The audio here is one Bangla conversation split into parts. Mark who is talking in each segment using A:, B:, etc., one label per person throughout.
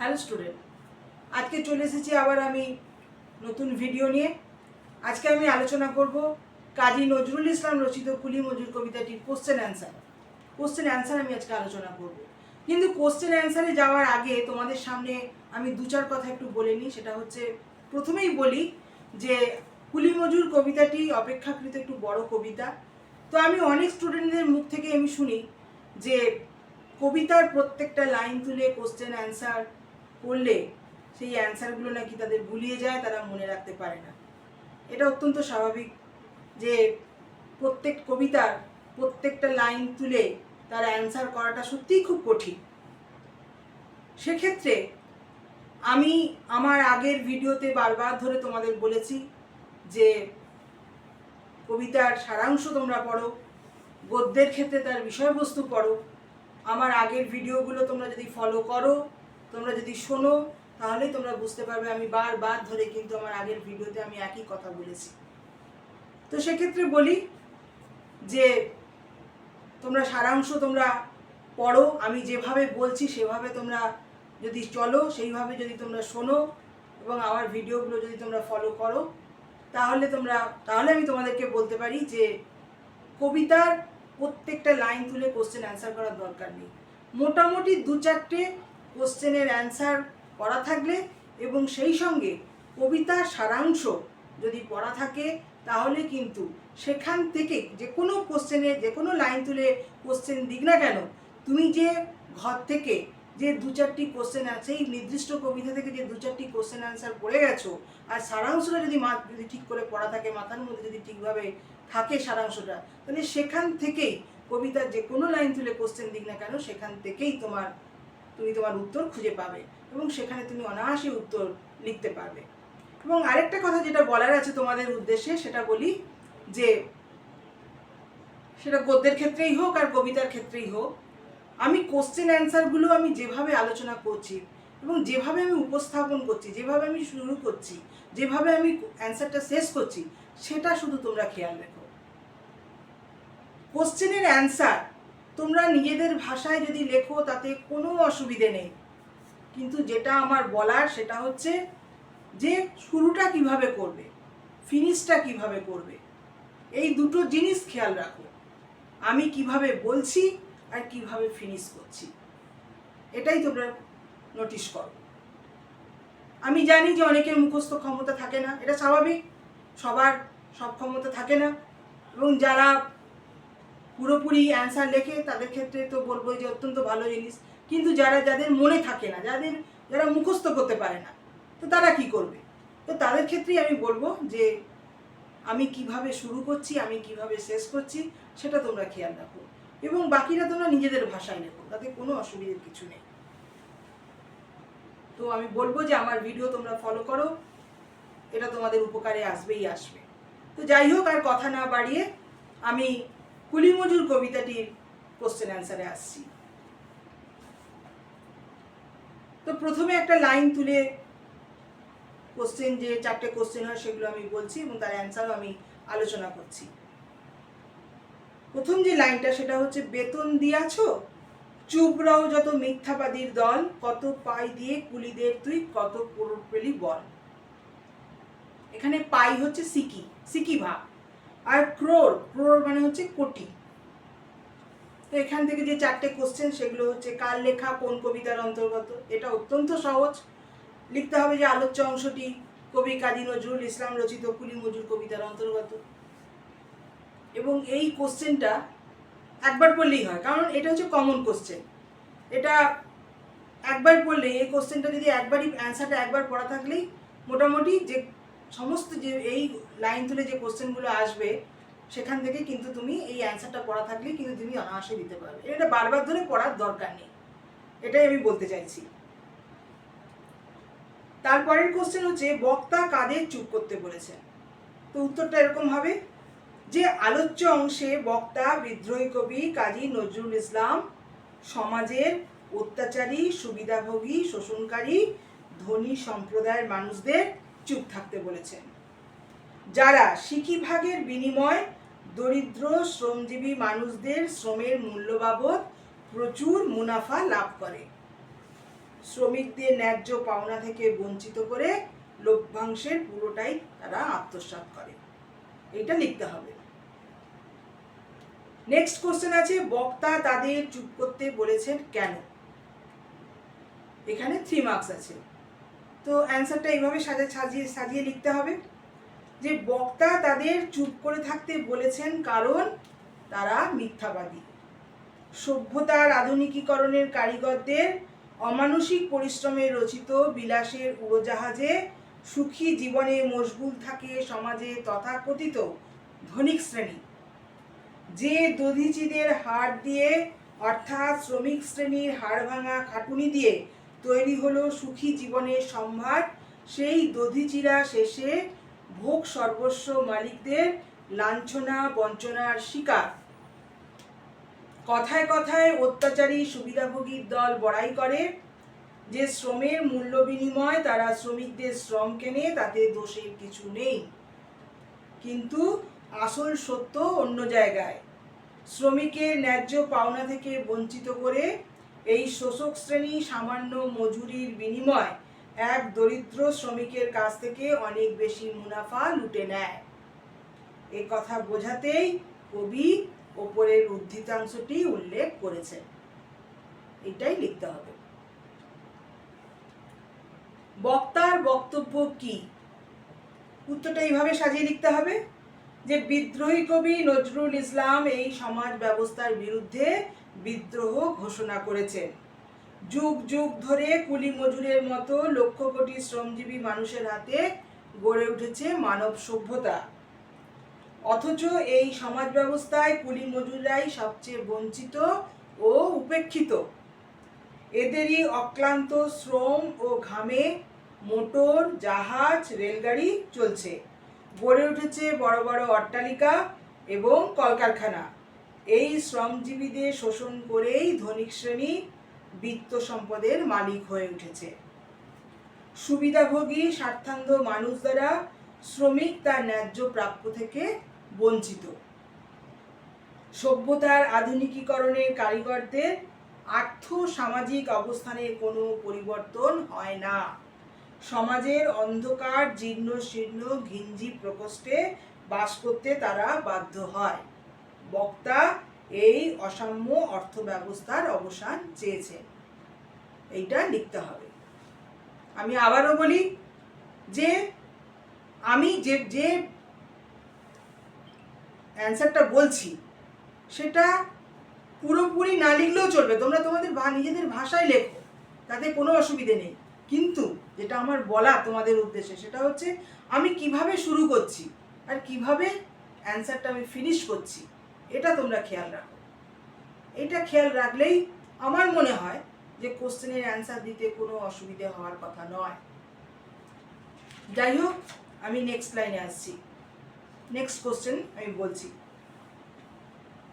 A: হ্যালো স্টুডেন্ট আজকে চলে এসেছি আবার আমি নতুন ভিডিও নিয়ে। আজকে আমি আলোচনা করব কাজী নজরুল ইসলাম রচিত কুলি মজুর কবিতাটির কোশ্চেন অ্যান্সার কোশ্চেন অ্যান্সার আমি আজকে আলোচনা করব। কিন্তু কোশ্চেন অ্যান্সারে যাওয়ার আগে তোমাদের সামনে আমি দু চার কথা একটু বলে নিই। সেটা হচ্ছে, প্রথমেই বলি যে কুলি মজুর কবিতাটি অপেক্ষাকৃত একটু বড় কবিতা। তো আমি অনেক স্টুডেন্টদের মুখ থেকে আমি শুনি যে কবিতার প্রত্যেকটা লাইন তুলে কোশ্চেন অ্যান্সার করলে সেই অ্যান্সারগুলো নাকি তাদের ভুলিয়ে যায়, তারা মনে রাখতে পারে না। এটা অত্যন্ত স্বাভাবিক যে প্রত্যেক কবিতার প্রত্যেকটা লাইন তুলে তার অ্যান্সার করাটা সত্যিই খুব কঠিন। সেক্ষেত্রে আমি আমার আগের ভিডিওতে বারবার ধরে তোমাদের বলেছি যে কবিতার সারাংশ তোমরা পড়ো, গদ্যের ক্ষেত্রে তার বিষয়বস্তু পড়ো। আমার আগের ভিডিওগুলো তোমরা যদি ফলো করো তোমরা যদি শোনো, তাহলে তোমরা বুঝতে পারবে আমি বারবার ধরে কিন্তু আমার আগের ভিডিওতে আমি একই কথা বলেছি। তো সেক্ষেত্রে বলি যে, তোমরা সারাংশ তোমরা পড়ো, আমি যেভাবে বলছি সেভাবে তোমরা যদি চলো, সেইভাবে যদি তোমরা শোনো এবং আমার ভিডিওগুলো যদি তোমরা ফলো করো, তাহলে তোমরা, তাহলে আমি তোমাদেরকে বলতে পারি যে, কবিতার প্রত্যেকটা লাইন তুলে কোশ্চেন অ্যান্সার করার দরকার নেই। মোটামুটি দু চারটে কোশ্চেনের অ্যান্সার করা থাকলে এবং সেই সঙ্গে কবিতার সারাংশ যদি পড়া থাকে, তাহলে কিন্তু সেখান থেকে যে কোনো কোশ্চেনে, যে কোনো লাইন তুলে কোশ্চেন দিক না কেন, তুমি যে ঘর থেকে যে দু চারটি কোশ্চেন আছে, এই নির্দিষ্ট কবিতা থেকে যে দু চারটি কোশ্চেন অ্যান্সার পড়ে গেছো, আর সারাংশটা যদি মা, যদি ঠিক করে পড়া থাকে, মাথার মধ্যে যদি ঠিকভাবে থাকে সারাংশটা, তাহলে সেখান থেকেই কবিতার যে কোনো লাইন তুলে কোশ্চেন দিক না কেন, সেখান থেকেই তোমার তুমি তোমার উত্তর খুঁজে পাবে এবং সেখানে তুমি অনায়াসে উত্তর লিখতে পারবে। এবং আরেকটা কথা যেটা বলার আছে তোমাদের উদ্দেশ্যে, সেটা বলি যে সেটা গদ্যের ক্ষেত্রেই হোক আর কবিতার ক্ষেত্রেই হোক, আমি কোশ্চেন অ্যান্সারগুলো আমি যেভাবে আলোচনা করছি এবং যেভাবে আমি উপস্থাপন করছি, যেভাবে আমি শুরু করছি, যেভাবে আমি অ্যান্সারটা শেষ করছি, সেটা শুধু তোমরা খেয়াল রেখো। কোশ্চেনের অ্যান্সার তোমরা নিজেদের ভাষায় যদি লেখো, তাতে কোনো অসুবিধে নেই। কিন্তু যেটা আমার বলার, সেটা হচ্ছে যে শুরুটা কীভাবে করবে, ফিনিশটা কীভাবে করবে, এই দুটো জিনিস খেয়াল রাখো। আমি কীভাবে বলছি আর কীভাবে ফিনিশ করছি, এটাই তোমরা নোটিশ করো। আমি জানি যে অনেকের মুখস্থ ক্ষমতা থাকে না, এটা স্বাভাবিক, সবার সব ক্ষমতা থাকে না। এবং যারা পুরোপুরি অ্যান্সার লেখে তাদের ক্ষেত্রে তো বলব যে অত্যন্ত ভালো জিনিস। কিন্তু যারা, যাদের মনে থাকে না, যাদের, যারা মুখস্থ করতে পারে না, তো তারা কি করবে? তো তাদের ক্ষেত্রেই আমি বলব যে আমি কীভাবে শুরু করছি, আমি কীভাবে শেষ করছি, সেটা তোমরা খেয়াল রাখো। এবং বাকিরা তোমরা নিজেদের ভাষায় লেখো, তাতে কোনো অসুবিধার কিছু নেই। তো আমি বলব যে আমার ভিডিও তোমরা ফলো করো, এটা তোমাদের উপকারে আসবেই আসবে। তো যাই হোক, আর কথা না বাড়িয়ে আমি কুলিমজুর কবিতাটির কোশ্চেন অ্যান্সারে আসছি। তো প্রথমে একটা লাইন তুলে কোশ্চেন যে চারটে কোশ্চেন হয় সেগুলো আমি বলছি এবং তার অ্যান্সারও আমি আলোচনা করছি। প্রথম যে লাইনটা সেটা হচ্ছে, বেতন দিয়াছ? চুপ রও যত মিথ্যাবাদীর দল, কত পাই দিয়ে কুলিদের তুই কত করোড় পেলি বল? এখানে পাই হচ্ছে সিকি সিকি ভাগ আর ক্রোর ক্রোর মানে হচ্ছে কোটি। তো এখান থেকে যে চারটে কোশ্চেন সেগুলো হচ্ছে কার লেখা, কোন কবিতার অন্তর্গত, এটা অত্যন্ত সহজ। লিখতে হবে যে আলোচ্য অংশটি কবি কাজী নজরুল ইসলাম রচিত কুলি মজুর কবিতার অন্তর্গত। এবং এই কোশ্চেনটা একবার পড়লেই হয়, কারণ এটা হচ্ছে কমন কোশ্চেন এটা একবার পড়লে এই কোশ্চেনটা যদি একবারই অ্যান্সারটা একবার পড়া থাকলেই, মোটামুটি যে সমস্ত যে এই লাইন তুলে যে কোশ্চেনগুলো আসবে, সেখান থেকে কিন্তু তুমি এই অ্যান্সারটা পড়া থাকলে কিন্তু তুমি অনায়াসে দিতে পারবে। এটা বারবার ধরে পড়ার দরকার নেই। এটাই আমি বলতে চাইছি। তারপরের কোশ্চেন হচ্ছে, বক্তা কাদের চুপ করতে বলেছেন? তো উত্তরটা এরকম হবে, যে আলোচ্য অংশে বক্তা, বিদ্রোহী কবি কাজী নজরুল ইসলাম, সমাজের অত্যাচারী, সুবিধাভোগী, শোষণকারী, ধনী সম্প্রদায়ের মানুষদের চুপ থাকতে বলেছেন। যারা শিকিভাগের বিনিময় দরিদ্র শ্রমজীবী মানুষদের শ্রমের মূল্য বাবদ প্রচুর মুনাফা লাভ করে। শ্রমিকদের ন্যায্য পাওনা থেকে বঞ্চিত করে লভ্যাংশের পুরোটাই তারা আত্মসাৎ করে। এটা লিখতে হবে। নেক্সট কোশ্চেন আছে, বক্তা তাদের চুপ করতে বলেছেন কেন? এখানে থ্রি মার্কস আছে। তো অ্যান্সারটা এইভাবে সাজা সাজিয়ে সাজিয়ে লিখতে হবে। যে বক্তা তাদের চুপ করে থাকতে বলেছেন কারণ তারা মিথ্যাবাদী। সভ্যতার আধুনিকীকরণের কারিগরদের অমানসিক পরিশ্রমে রচিত বিলাসের উড়োজাহাজে সুখী জীবনে মশগুল থাকে সমাজে তথাকথিত ধনিক শ্রেণি। যে দধিচিদের হাড় দিয়ে, অর্থাৎ শ্রমিক শ্রেণির হাড় ভাঙা খাটুনি দিয়ে তৈরি হলো সুখী জীবনের সম্ভার, সেই দধিচিরা শেষে ভোগ সর্বস্ব মালিকদের লাঞ্ছনা, বঞ্চনার শিকার। কথায় কথায় অত্যাচারী সুবিধাভোগীর দল বড়াই করে। যে শ্রমের মূল্য বিনিময় তারা শ্রমিকদের শ্রম কেনে, তাতে দোষের কিছু নেই। কিন্তু আসল সত্য অন্য জায়গায়। শ্রমিকের ন্যায্য পাওনা থেকে বঞ্চিত করে এই শোষক শ্রেণি সামান্য মজুরির বিনিময় এক দরিদ্র শ্রমিকের কাছ থেকে অনেক বেশি মুনাফা লুটে নেয়। এ কথা বোঝাতেই কবি ওপরের উদ্ধৃতাংশটি উল্লেখ করেছেন। এটাই লিখতে হবে। বক্তার বক্তব্য কি? উত্তরটা এইভাবে সাজিয়ে লিখতে হবে যে, বিদ্রোহী কবি নজরুল ইসলাম এই সমাজ ব্যবস্থার বিরুদ্ধে বিদ্রোহ ঘোষণা করেছেন। যুগ যুগ ধরে কুলি মজুরের মতো লক্ষ কোটি শ্রমজীবী মানুষের হাতে গড়ে উঠেছে মানব সভ্যতা। অথচ এই সমাজ ব্যবস্থায় কুলি মজুরাই সবচেয়ে বঞ্চিত ও উপেক্ষিত। এদেরই অক্লান্ত শ্রম ও ঘামে মোটর, জাহাজ, রেলগাড়ি চলছে। গড়ে উঠেছে বড় বড় অট্টালিকা এবং কলকারখানা। এই শ্রমজীবীদের শোষণ করেই ধনিক শ্রেণি বিত্ত সম্পদের মালিক হয়ে উঠেছে। সুবিধাভোগী, স্বার্থান্ধ মানুষ দ্বারা শ্রমিক তার ন্যায্য প্রাপ্য থেকে বঞ্চিত। সভ্যতার আধুনিকীকরণের কারিগরদের আর্থ সামাজিক অবস্থানের কোনো পরিবর্তন হয় না। সমাজের অন্ধকার, জীর্ণ শীর্ণ, ঘিঞ্জি প্রকোষ্ঠে বাস করতে তারা বাধ্য হয়। বক্তা এই অসাম্য অর্থ ব্যবস্থার অবসান চেয়েছে। এইটা লিখতে হবে। আমি আবারও বলি যে আমি যে যে অ্যান্সারটা বলছি, সেটা পুরোপুরি না লিখলেও চলবে। তোমরা তোমাদের নিজেদের ভাষায় লেখো, তাতে কোনো অসুবিধে নেই। কিন্তু যেটা আমার বলা তোমাদের উদ্দেশ্যে, সেটা হচ্ছে আমি কীভাবে শুরু করছি আর কীভাবে অ্যান্সারটা আমি ফিনিশ করছি এটা তোমরা খেয়াল রাখো। এটা খেয়াল রাখলেই আমার মনে হয় যে কোশ্চেনের অ্যান্সার দিতে কোনো অসুবিধে হওয়ার কথা নয়। যাই হোক আমি নেক্সট লাইনে আসছি। নেক্সট কোশ্চেন আমি বলছি।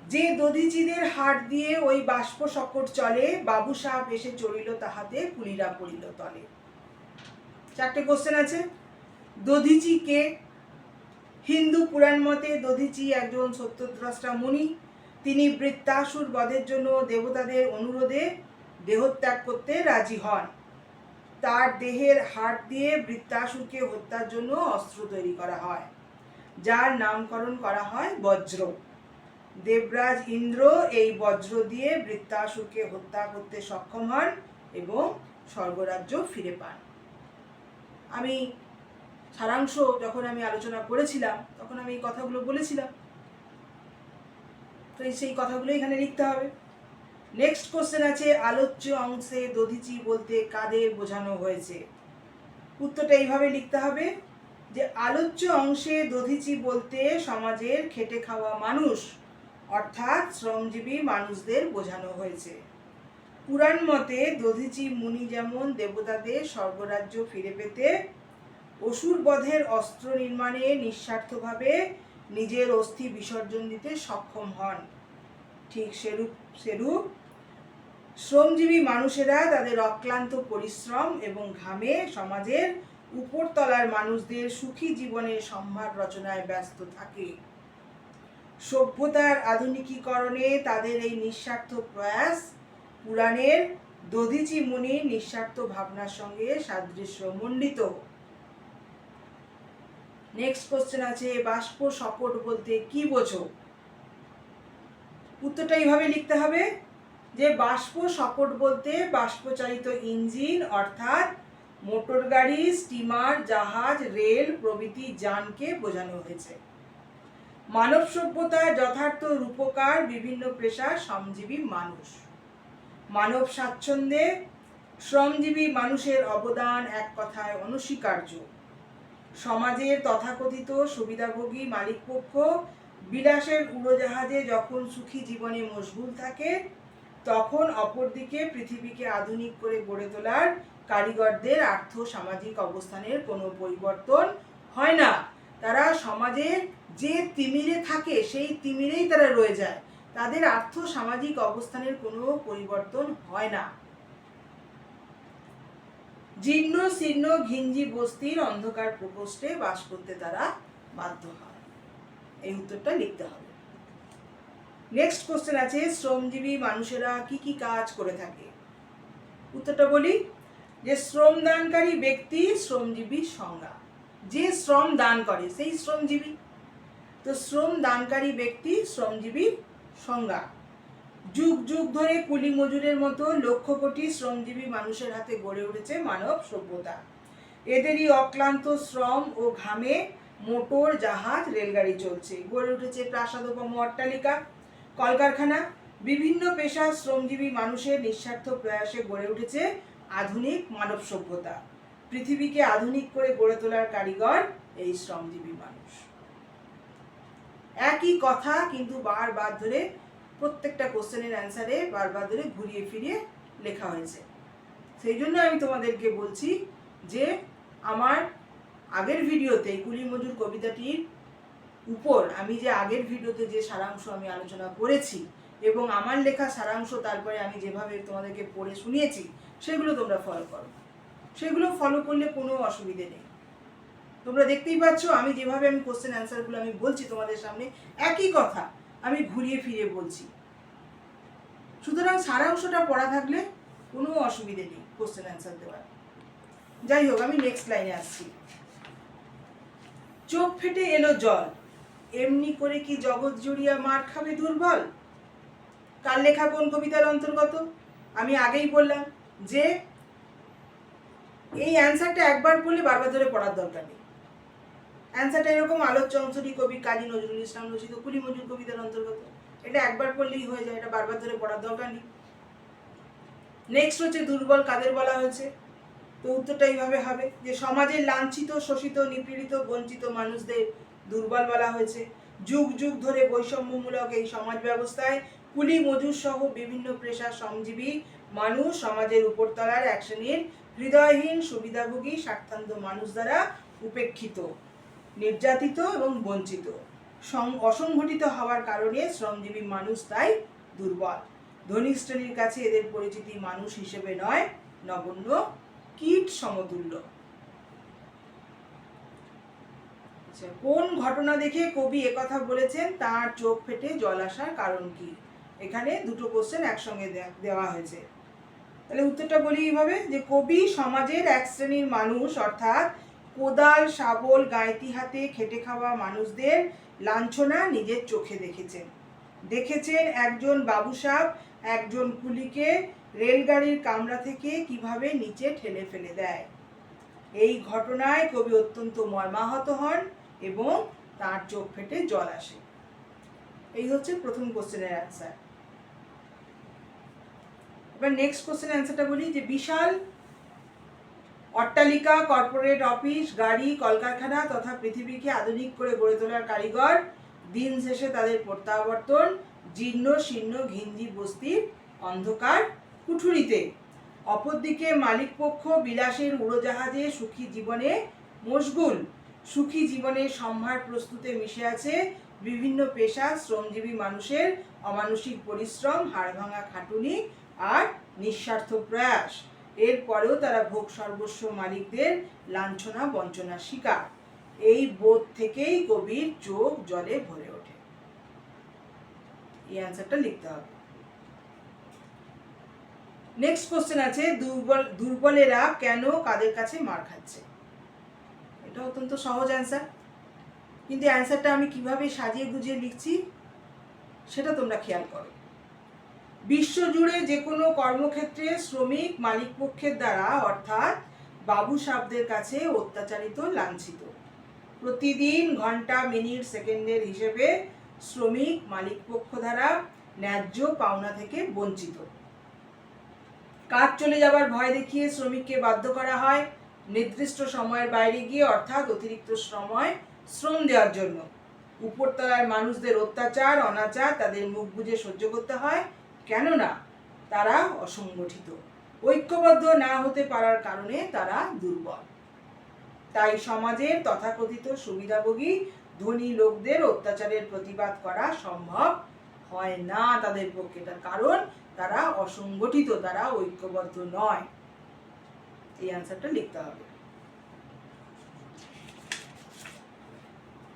A: যে দধিচিদের হাট দিয়ে ওই বাষ্প সকট চলে, বাবু সাপ এসে চড়িল তাহাতে, কুলিরা পড়িল তলে। চারটে কোশ্চেন আছে। দধিচি কে হিন্দু পুরাণ মতে দধিচি একজন সত্যদ্রষ্টা মুনি। তিনি বৃত্তাসুর বধের জন্য দেবতাদের অনুরোধে দেহত্যাগ করতে রাজি হন। তার দেহের হাড় দিয়ে বৃত্তাসুরকে হত্যার জন্য অস্ত্র তৈরি করা হয়, যার নামকরণ করা হয় বজ্র। দেবরাজ ইন্দ্র এই বজ্র দিয়ে বৃত্তাসুরকে হত্যা করতে সক্ষম হন এবং স্বর্গরাজ্য ফিরে পান। আমি সারাংশ যখন আমি আলোচনা করেছিলাম, তখন আমি এই কথাগুলো বলেছিলাম। তো সেই কথাগুলো এখানে লিখতে হবে। নেক্সট কোশ্চেন আছে, আলোচ্য অংশে দধিচি বলতে কাদের বোঝানো হয়েছে? উত্তরটা এইভাবে লিখতে হবে যে, আলোচ্য অংশে দধিচি বলতে সমাজের খেটে খাওয়া মানুষ, অর্থাৎ শ্রমজীবী মানুষদের বোঝানো হয়েছে। পুরাণ মতে দধিচি মুনি যেমন দেবতাদের স্বর্গরাজ্য ফিরে পেতে অসুর বধের অস্ত্র নির্মাণে নিঃস্বার্থভাবে নিজের অস্থি বিসর্জন দিতে সক্ষম হন। ঠিক সেরূপ সেরূপ শ্রমজীবী মানুষেরা তাদের অক্লান্ত পরিশ্রম এবং ঘামে সমাজের উপরতলার মানুষদের সুখী জীবনের সম্ভার রচনায় ব্যস্ত থাকে। সভ্যতার আধুনিকীকরণে তাদের এই নিঃস্বার্থ প্রয়াস পুরাণের দধিচি মুনির নিঃস্বার্থ ভাবনার সঙ্গে সাদৃশ্য মণ্ডিত নেক্সট কোশ্চেন আছে, বাষ্প সকট বলতে কি বোঝো? উত্তরটা এইভাবে লিখতে হবে যে, বাষ্প সকট বলতে বাষ্পচালিত ইঞ্জিন অর্থাৎ মোটর গাড়ি, স্টিমার, জাহাজ, রেল, প্রভৃতি যানকে বোঝানো হয়েছে। মানব সভ্যতার যথার্থ রূপকার, বিভিন্ন পেশার শ্রমজীবী মানুষ। মানব স্বাচ্ছন্দ্যে শ্রমজীবী মানুষের অবদান এক কথায় অনস্বীকার্য। সমাজের তথাকথিত সুবিধাভোগী মালিকপক্ষ বিলাসের উড়োজাহাজে যখন সুখী জীবনে মশগুল থাকে, তখন অপরদিকে পৃথিবীকে আধুনিক করে গড়ে তোলার কারিগরদের আর্থ সামাজিক অবস্থানের কোনো পরিবর্তন হয় না। তারা সমাজে যে তিমিরে থাকে, সেই তিমিরেই তারা রয়ে যায়। তাদের আর্থ সামাজিক অবস্থানের কোনো পরিবর্তন হয় না। জীর্ণ, শীর্ণ, ঘিঞ্জি বস্তির অন্ধকার প্রকোষ্ঠে বাস করতে তারা বাধ্য হয়। এই উত্তরটা লিখতে হবে। নেক্সট কোশ্চেন আছে, শ্রমজীবী মানুষেরা কি কি কাজ করে থাকে? উত্তরটা বলি, যে শ্রম দানকারী ব্যক্তি শ্রমজীবী সংজ্ঞা। যে শ্রম দান করে, সেই শ্রমজীবী। তো শ্রম দানকারী ব্যক্তি শ্রমজীবী সংজ্ঞা। যুগ যুগ ধরে কুলি মজুরের মতো লক্ষ কোটি শ্রমজীবী মানুষের হাতে গড়ে উঠেছে মানব সভ্যতা। এদেরই অক্লান্ত শ্রম ও ঘামে মোটর, জাহাজ, রেলগাড়ি চলছে। গড়ে উঠেছে প্রাসাদোপম অট্টালিকা কলকারখানা, বিভিন্ন পেশার শ্রমজীবী মানুষের নিঃস্বার্থ প্রয়াসে গড়ে উঠেছে আধুনিক মানব সভ্যতা। পৃথিবীকে আধুনিক করে গড়ে তোলার কারিগর এই শ্রমজীবী মানুষ। একই কথা কিন্তু বারবার ধরে প্রত্যেকটা কোশ্চেনের অ্যান্সারে বারবার ধরে ঘুরিয়ে ফিরিয়ে লেখা হয়েছে। সেই জন্য আমি তোমাদেরকে বলছি যে আমার আগের ভিডিওতে কুলি মজুর কবিতাটির উপর আমি যে আগের ভিডিওতে যে সারাংশ আমি আলোচনা করেছি এবং আমার লেখা সারাংশ তারপরে আমি যেভাবে তোমাদেরকে পড়ে শুনিয়েছি, সেগুলো তোমরা ফলো করো। সেগুলো ফলো করলে কোনো অসুবিধে নেই। তোমরা দেখতেই পাচ্ছ আমি যেভাবে আমি কোশ্চেন অ্যান্সারগুলো আমি বলছি তোমাদের সামনে একই কথা। আমি ঘুরিয়ে ফিরে বলছি। সুতরাং সারাংশটা পড়া থাকলে কোনো অসুবিধে নেই কোশ্চেন অ্যান্সার দেওয়ার। যাই হোক, আমি নেক্সট লাইনে আসছি। চোখ ফেটে এলো জল। এমনি করে কি জগৎ জুড়িয়া মার খাবে দুর্বল? কার লেখা কোন কবিতার অন্তর্গত? আমি আগেই বললাম যে, এই অ্যান্সারটা একবার পড়লে বারবার ধরে পড়ার দরকার নেই। অ্যান্সারটা এরকম আলোক চঞ্চলী কবি কাজী নজরুল ইসলাম রচিত কুলি মজুর কবিতার অন্তর্গত। এটা একবার পড়লেই হয়ে যায়, এটা বারবার ধরে পড়ার দরকার নেই। নেক্সট হচ্ছে দুর্বল কাদের বলা হয়েছে। তো উত্তরটা এইভাবে হবে, যে সমাজের লাঞ্ছিত, শোষিত, নিপীড়িত, বঞ্চিত মানুষদের দুর্বল বলা হয়েছে। যুগ যুগ ধরে বৈষম্যমূলক এই সমাজ ব্যবস্থায় কুলি, মজুর সহ বিভিন্ন পেশার শ্রমজীবী মানুষ সমাজের উপরতলার এক শ্রেণির হৃদয়হীন, সুবিধাভোগী স্বার্থান্ত মানুষ দ্বারা উপেক্ষিত। নির্যাতিত এবং বঞ্চিত। অসংগঠিত হওয়ার কারণে শ্রমজীবী মানুষ তাই দুর্বল। ধনী শ্রেণির কাছে এদের পরিচিতি মানুষ হিসেবে নয় নগণ্য কীট সমতুল্য। আচ্ছা, কোন ঘটনা দেখে কবি একথা বলেছেন তার চোখ ফেটে জল আসার কারণ কি? এখানে দুটো কোশ্চেন একসঙ্গে দেওয়া হয়েছে। তাহলে উত্তরটা বলি এইভাবে যে কবি সমাজের এক শ্রেণির মানুষ অর্থাৎ কোদাল, শাবল গাঁইতি হাতে খেটে খাওয়া মানুষদের লাঞ্ছনা নিজের চোখে দেখেছেন। দেখেছেন একজন বাবুসাব একজন কুলিকে রেলগাড়ির কামরা থেকে কীভাবে নিচে ঠেলে ফেলে দেয়। এই ঘটনায় কবি অত্যন্ত মর্মাহত হন এবং তার চোখ ফেটে জল আসে। এই হচ্ছে প্রথম কোশ্চেনের অ্যান্সার এবার নেক্সট কোশ্চেন অ্যান্সারটা বলি যে বিশাল অট্টালিকা কর্পোরেট অফিস গাড়ি, কলকারখানা তথা পৃথিবীকে আধুনিক করে গড়ে তোলার কারিগর। দিন শেষে তাদের প্রত্যাবর্তন, জীর্ণ, শীর্ণ, ঘিঞ্জি বস্তির অন্ধকার কুঠুরিতে। অপরদিকে মালিকপক্ষ বিলাসের উড়োজাহাজে সুখী জীবনে মশগুল। সুখী জীবনের সম্ভার প্রস্তুতে মিশে আছে বিভিন্ন পেশা, শ্রমজীবী মানুষের অমানসিক পরিশ্রম, হাড়ভাঙা খাটুনি আর নিঃস্বার্থ প্রয়াস। এরপরেও তারা ভোগ সর্বস্ব মালিকদের লাঞ্ছনা, বঞ্চনার শিকার। এই বোধ থেকেই কবির চোখ জলে ভরে ওঠে। এই অ্যান্সারটা লিখতে হবে। নেক্সট কোশ্চেন আছে, দুর্বল, দুর্বলেরা কেন কাদের কাছে মার খাচ্ছে? এটা অত্যন্ত সহজ অ্যান্সার কিন্তু অ্যান্সারটা আমি কীভাবে সাজিয়ে গুজিয়ে লিখছি, সেটা তোমরা খেয়াল করো। বিশ্বজুড়ে যে কোনো কর্মক্ষেত্রে শ্রমিক মালিক পক্ষের দ্বারা, অর্থাৎ বাবু সাহেবদের কাছে অত্যাচারিত, লাঞ্ছিত। প্রতিদিন ঘণ্টা, মিনিট, সেকেন্ডের হিসেবে শ্রমিক মালিক পক্ষ দ্বারা ন্যায্য পাওনা থেকে বঞ্চিত। কাজ চলে যাবার ভয় দেখিয়ে শ্রমিককে বাধ্য করা হয়। নির্দিষ্ট সময়ের বাইরে গিয়ে, অর্থাৎ অতিরিক্ত সময়, শ্রম দেওয়ার জন্য। উপরতলার মানুষদের অত্যাচার, অনাচার, তাদের মুখ বুজে সহ্য করতে হয়। কেননা তারা অসংগঠিত। ঐক্যবদ্ধ না হতে পারার কারণে তারা দুর্বল। তাই সমাজের তথাকথিত সুবিধাভোগী ধনী লোকদের অত্যাচারের প্রতিবাদ করা সম্ভব হয় না তাদের পক্ষে। তার কারণ তারা অসংগঠিত, তারা ঐক্যবদ্ধ নয়। এই অ্যান্সারটা লিখতে হবে।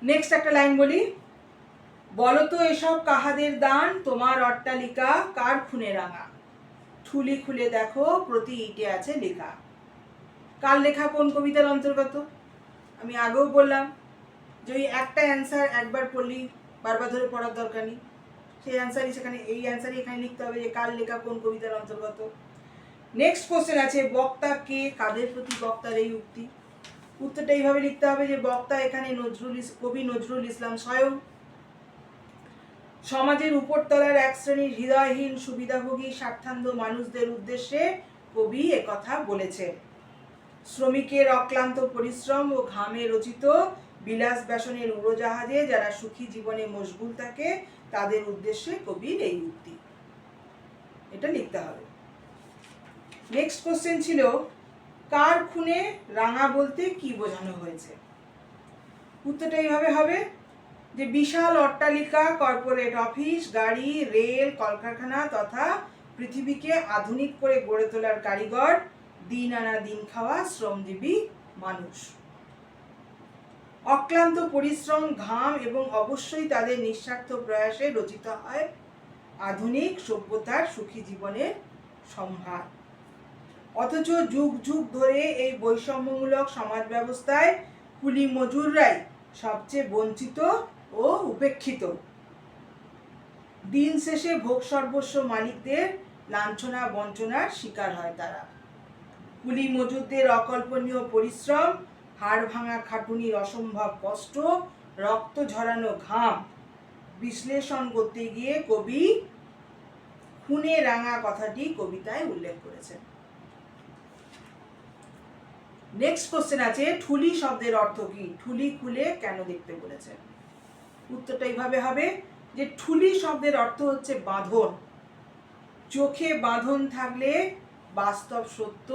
A: নেক্সট একটা লাইন বলি। বলো তো এসব কাহাদের দান? তোমার অট্টালিকা কার খুনে রাঙা? ঠুলি খুলে দেখো, প্রতি ইটে আছে লেখা। কার লেখা কোন কবিতার অন্তর্গত? আমি আগেও বললাম যে ওই একটা অ্যান্সার একবার পড়লি বারবার ধরে পড়ার দরকার নেই। সেই অ্যান্সারই সেখানে, এই অ্যান্সারই এখানে লিখতে হবে যে কার লেখা কোন কবিতার অন্তর্গত। নেক্সট কোশ্চেন আছে, বক্তা কে কাদের প্রতি বক্তার এই উক্তি? উত্তরটা এইভাবে লিখতে হবে যে বক্তা এখানে নজরুল কবি নজরুল ইসলাম স্বয়ং সমাজের উপরতলার এক শ্রেণির হৃদয়হীন, সুবিধাভোগী, স্বার্থান্ধ মানুষদের উদ্দেশ্যে কবি একথা বলেছেন। শ্রমিকের অক্লান্ত পরিশ্রম ও ঘামে রচিত বিলাস ব্যাসনের উড়োজাহাজে যারা সুখী জীবনে মশগুল থাকে, তাদের উদ্দেশ্যে কবির এই উক্তি। এটা লিখতে হবে। নেক্সট কোশ্চেন ছিল, কার খুনে রাঙা বলতে কি বোঝানো হয়েছে? উত্তরটা এইভাবে হবে যে বিশাল অট্টালিকা কর্পোরেট অফিস গাড়ি রেল কলকারখানা তথা পৃথিবীকে আধুনিক করে গড়ে তোলার কারিগর, দিন আনা দিন খাওয়া শ্রমজীবী মানুষ। অক্লান্ত পরিশ্রম, ঘাম এবং অবশ্যই তাদের নিঃস্বার্থ প্রয়াসে রচিত হয় আধুনিক সভ্যতার সুখী জীবনের সম্ভার। অথচ যুগ যুগ ধরে এই বৈষম্যমূলক সমাজ ব্যবস্থায় কুলি মজুররাই সবচেয়ে বঞ্চিত ও উপেক্ষিত। দিন শেষে ভোগ সর্বস্ব মালিকদের লাঞ্ছনা বঞ্চনার শিকার হয় তারা। কুলি মজুরদের অকল্পনীয় পরিশ্রম, হাড় ভাঙা খাটুনির অসম্ভব কষ্ট, রক্ত ঝরানো ঘাম বিশ্লেষণ করতে গিয়ে কবি খুনে রাঙা কথাটি কবিতায় উল্লেখ করেছেন। নেক্সট কোশ্চেন আছে, ঠুলি শব্দের অর্থ কি? ঠুলি খুলে কেন দেখতে বলেছেন? উত্তরটা এইভাবে হবে যে ঠুলি শব্দের অর্থ হচ্ছে বাঁধন। চোখে বাঁধন থাকলে বাস্তব সত্য,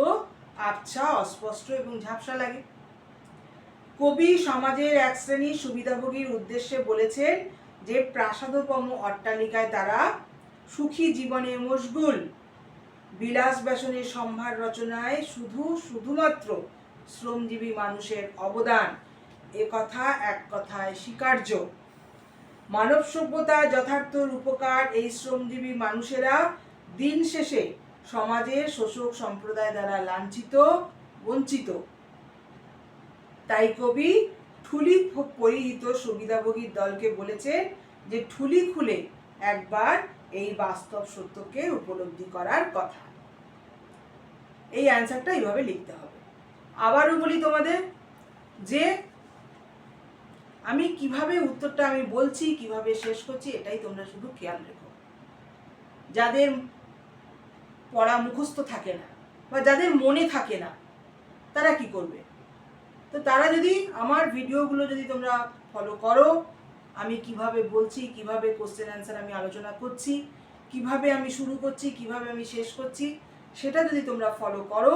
A: আবছা, অস্পষ্ট এবং ঝাপসা লাগে। কবি সমাজের এক শ্রেণির সুবিধাভোগীর উদ্দেশ্যে বলেছেন যে প্রাসাদোপম অট্টালিকায় তারা সুখী জীবনে মশগুল বিলাস ব্যাসনের সম্ভার রচনায় শুধু শুধুমাত্র শ্রমজীবী মানুষের অবদান, এ কথা এক কথায় স্বীকার্য। মানব সভ্যতা যথার্থ রূপকার এই শ্রমজীবী মানুষেরা দিন শেষে সমাজের শোষক সম্প্রদায় দ্বারা লাঞ্ছিত, বঞ্চিত। তাই কবি ঠুলি পরিহিত সুবিধাভোগীর দলকে বলেছে যে ঠুলি খুলে একবার এই বাস্তব সত্যকে উপলব্ধি করার কথা। এই অ্যান্সারটা এইভাবে লিখতে হবে। আবারও বলি তোমাদের যে আমি কীভাবে উত্তরটা আমি বলছি, কীভাবে শেষ করছি, এটাই তোমরা শুধু খেয়াল রেখো। যাদের পড়া মুখস্থ থাকে না বা যাদের মনে থাকে না, তারা কি করবে? তো তারা যদি আমার ভিডিওগুলো যদি তোমরা ফলো করো, আমি কীভাবে বলছি, কীভাবে কোশ্চেন অ্যান্সার আমি আলোচনা করছি, কীভাবে আমি শুরু করছি, কীভাবে আমি শেষ করছি, সেটা যদি তোমরা ফলো করো,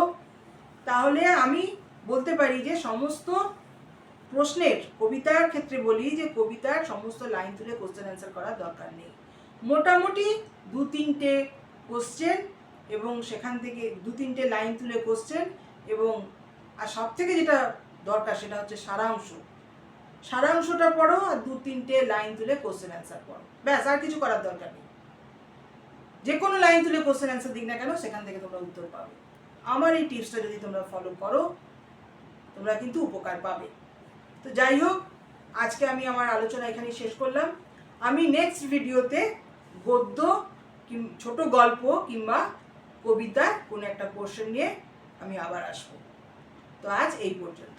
A: তাহলে আমি বলতে পারি যে সমস্ত প্রশ্নের কবিতার ক্ষেত্রে বলি যে কবিতার সমস্ত লাইন তুলে কোশ্চেন অ্যান্সার করার দরকার নেই। মোটামুটি দু তিনটে কোশ্চেন এবং সেখান থেকে দু তিনটে লাইন তুলে কোশ্চেন এবং আর সব থেকে যেটা দরকার সেটা হচ্ছে সারাংশ। সারাংশটা পড়ো আর দু তিনটে লাইন তুলে কোশ্চেন অ্যান্সার পড়ো। ব্যাস, আর কিছু করার দরকার নেই। যে কোনো লাইন তুলে কোশ্চেন অ্যান্সার দিক না কেন, সেখান থেকে তোমরা উত্তর পাবে। আমার এই টিপসটা যদি তোমরা ফলো করো, তোমরা কিন্তু উপকার পাবে। তো যাই হোক, আজকে আমি আমার আলোচনা এখানে শেষ করলাম। আমি নেক্সট ভিডিওতে গদ্য ছোট গল্প কিংবা কবিতার কোনো একটা পোর্শন নিয়ে আমি আবার আসব। তো আজ এই পর্যন্ত।